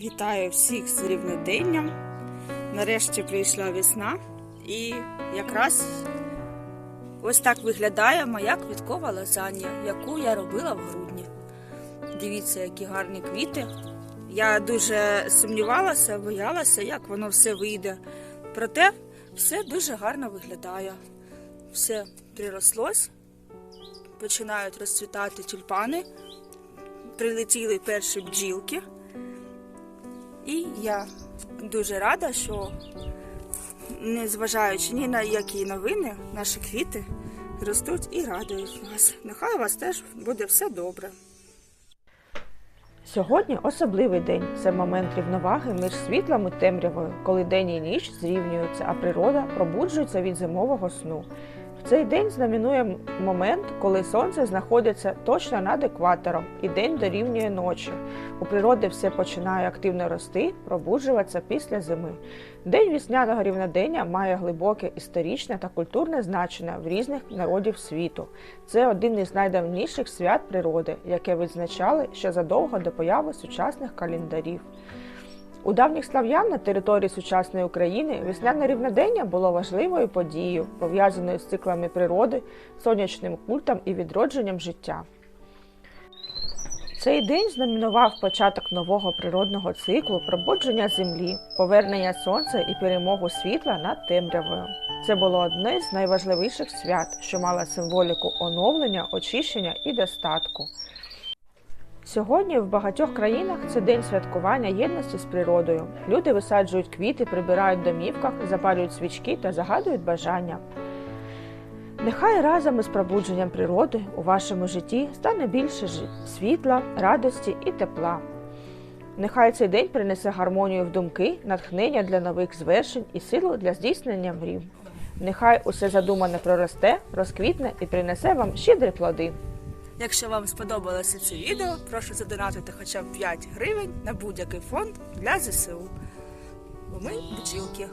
Вітаю всіх з рівноденням. Нарешті прийшла весна і якраз ось так виглядає моя квіткова лазанья, яку я робила в грудні. Дивіться, які гарні квіти. Я дуже сумнівалася, боялася, як воно все вийде. Проте все дуже гарно виглядає. Все прирослось, починають розцвітати тюльпани, прилетіли перші бджілки. І я дуже рада, що незважаючи ні на які новини, наші квіти ростуть і радують нас. Нехай у вас теж буде все добре. Сьогодні особливий день. Це момент рівноваги між світлом і темрявою, коли день і ніч зрівнюються, а природа пробуджується від зимового сну. Цей день знаменує момент, коли сонце знаходиться точно над екватором, і день дорівнює ночі. У природи все починає активно рости, пробуджуватися після зими. День вісняного рівнодення має глибоке історичне та культурне значення в різних народів світу. Це один із найдавніших свят природи, яке відзначали ще задовго до появи сучасних календарів. У давніх слав'ян на території сучасної України весняне рівнодення було важливою подією, пов'язаною з циклами природи, сонячним культом і відродженням життя. Цей день знаменував початок нового природного циклу пробудження землі, повернення сонця і перемогу світла над темрявою. Це було одне з найважливіших свят, що мало символіку оновлення, очищення і достатку. Сьогодні в багатьох країнах це день святкування єдності з природою. Люди висаджують квіти, прибирають в домівках, запалюють свічки та загадують бажання. Нехай разом із пробудженням природи у вашому житті стане більше світла, радості і тепла. Нехай цей день принесе гармонію в думки, натхнення для нових звершень і силу для здійснення мрів. Нехай усе задумане проросте, розквітне і принесе вам щедрі плоди. Якщо вам сподобалося це відео, прошу задонатити хоча б 5 гривень на будь-який фонд для ЗСУ. Бо ми бджілки.